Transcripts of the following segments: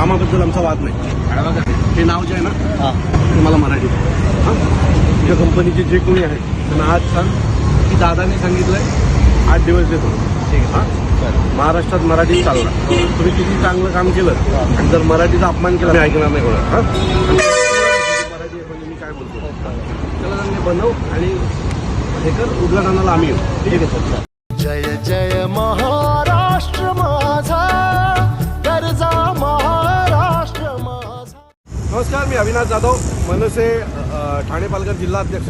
कामाबद्दल आमचा वाद नाही हे नाव जे आहे ना हां ते मला मराठीत आहे. हां तुझ्या कंपनीचे जे कोणी आहेत त्यांना आज सांग की दादाने सांगितलंय आठ दिवस देतो ठीक आहे हां चालेल महाराष्ट्रात मराठीत चालणार तुम्ही किती चांगलं काम केलं आणि जर मराठीचा अपमान केला मी ऐकणार नाही कोणा हां मराठी आहे म्हणजे मी काय बोलतो त्याला बनव आणि हे कर उद्घाटनाला आम्ही येऊ ठीक आहे सर नमस्कार मी अविनाश जाधव मनसे ठाणे पालघर जिल्हा अध्यक्ष.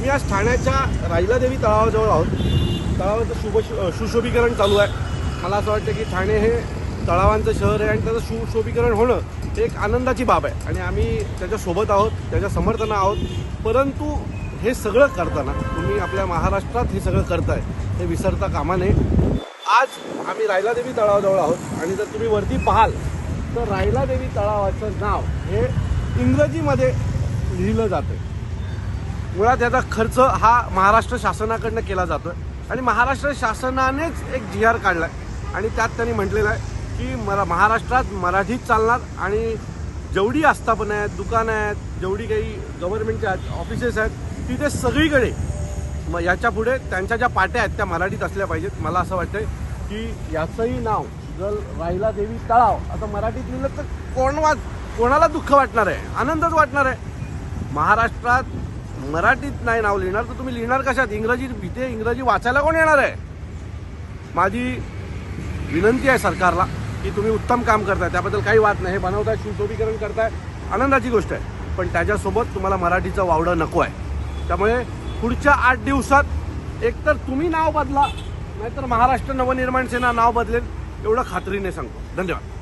मी आज ठाण्याच्या राहिलादेवी तळावाजवळ आहोत. तळावाचं शुभ सुशोभीकरण चालू आहे. मला असं वाटतं की ठाणे हे तळावांचं शहर आहे आणि त्याचं सुशोभीकरण होणं हे एक आनंदाची बाब आहे. आणि आम्ही त्याच्यासोबत आहोत त्याच्या समर्थन आहोत. परंतु हे सगळं करताना तुम्ही आपल्या महाराष्ट्रात हे सगळं करताय हे विसरता कामा नये. आज आम्ही रायलादेवी तळावाजवळ आहोत. आणि जर तुम्ही वरती पाहाल तर रायलादेवी तळावाचं नाव हे इंग्रजीमध्ये लिहिलं जातं मुळात याचा खर्च हा महाराष्ट्र शासनाकडनं केला जातो आणि महाराष्ट्र शासनानेच एक जी आर काढला आहे आणि त्यात त्यांनी म्हटलेलं आहे की मरा महाराष्ट्रात मराठीत चालणार आणि जेवढी आस्थापनं आहेत दुकानं आहेत जेवढी काही गव्हर्नमेंटच्या ऑफिसेस आहेत तिथे सगळीकडे मग याच्यापुढे त्यांच्या ज्या पाट्या आहेत त्या मराठीत असल्या पाहिजेत. मला असं वाटतं की याचंही नाव जर राहिला देवी तळाव. आता मराठीत लिहिलं तर कोण वाच कोणाला दुःख वाटणार आहे? आनंदच वाटणार आहे. महाराष्ट्रात मराठीत नाही नाव लिहिणार तर तुम्ही लिहिणार कशात? इंग्रजी इथे इंग्रजी वाचायला कोण येणार आहे? माझी विनंती आहे सरकारला की तुम्ही उत्तम काम करताय. त्याबद्दल काही वाद नाही. हे बनवताय शिवशोभीकरण करताय आनंदाची गोष्ट आहे. पण त्याच्यासोबत तुम्हाला मराठीचं वावडं नको आहे. त्यामुळे पुढच्या आठ दिवसात एकतर तुम्ही नाव बदला नाहीतर महाराष्ट्र नवनिर्माण सेना नाव बदलेल. एवढं खात्रीने सांगतो. धन्यवाद.